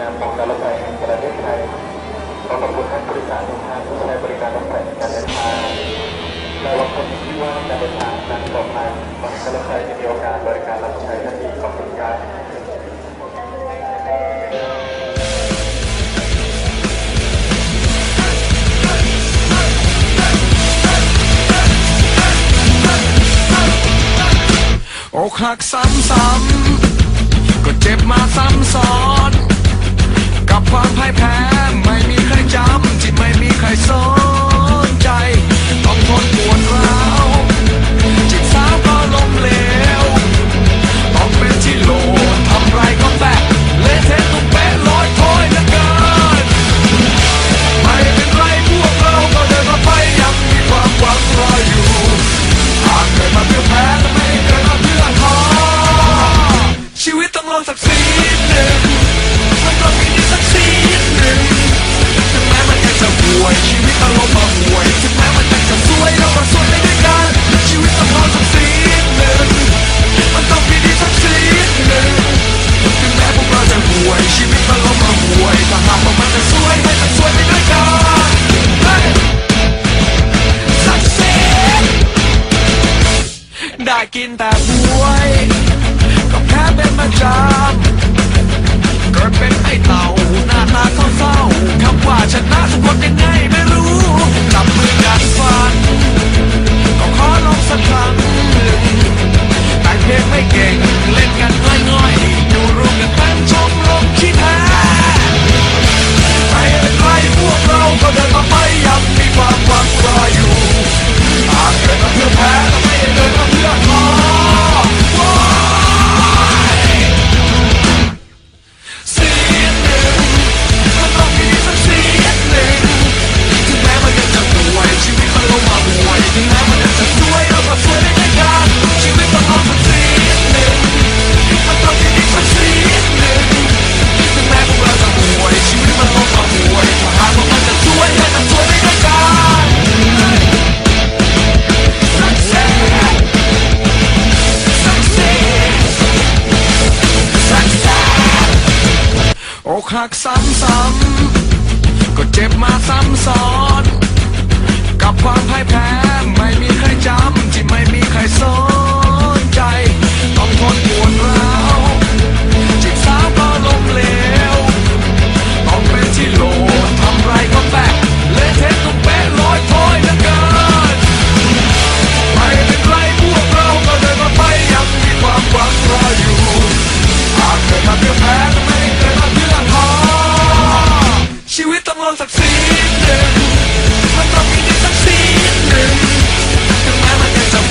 นามของการรถไฟแห่งประเทศไทยขอขอบคุณท่านผู้โดยสารทุกท่านที่ใช้บริการรถไฟในการเดินทางและหวังผลที่ว่าการเดินทางนั้นต่อไปบางการรถไฟจะมีโอกาสบริการรับใช้ท่านอีกขอบคุณครับอกหักซ้ำๆ ได้กินแต่บวยก็แค่เป็นประจำเกิดเป็นไอ้เต่าหน้าตาเศร้าๆคำว่าชนะสะกดยังไง อกหักซ้ำๆก็เจ็บมาซ้ำซ้อน กับความพ่ายแพ้ ไม่มีใครจำที่ไม่มีใครสอน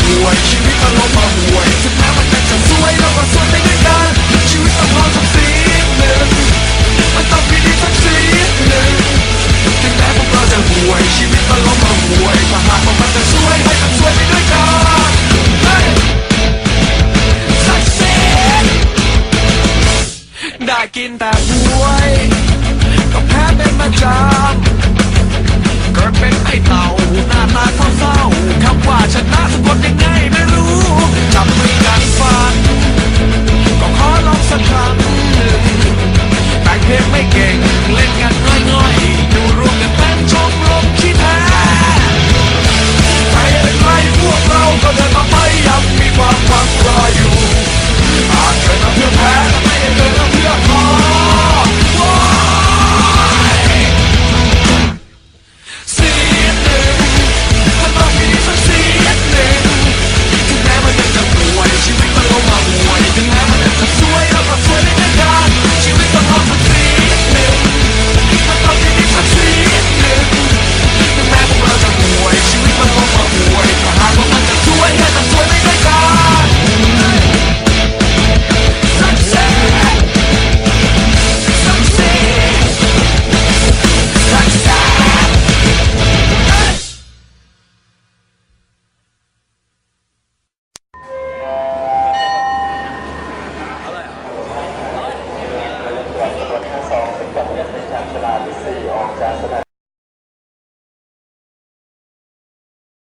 ห่วย ชีวิตมันล้มมาห่วยถึงแม้มันเป็นจะสวยเราก็สวยไปด้วยกันชีวิตต้องพอสักสีหนึ่งมันต้องมีดีสักสีหนึ่งถึงแม้พวกเราจะห่วย ชีวิตมันล้มมาห่วยถ้าหากว่ามันจะสวยให้มันสวยไปด้วยกันสักสีได้กินแต่ห่วยก็แพ้เป็นประจำเกิดเป็นไอเต่าหน้าตาเท่า gang. Let's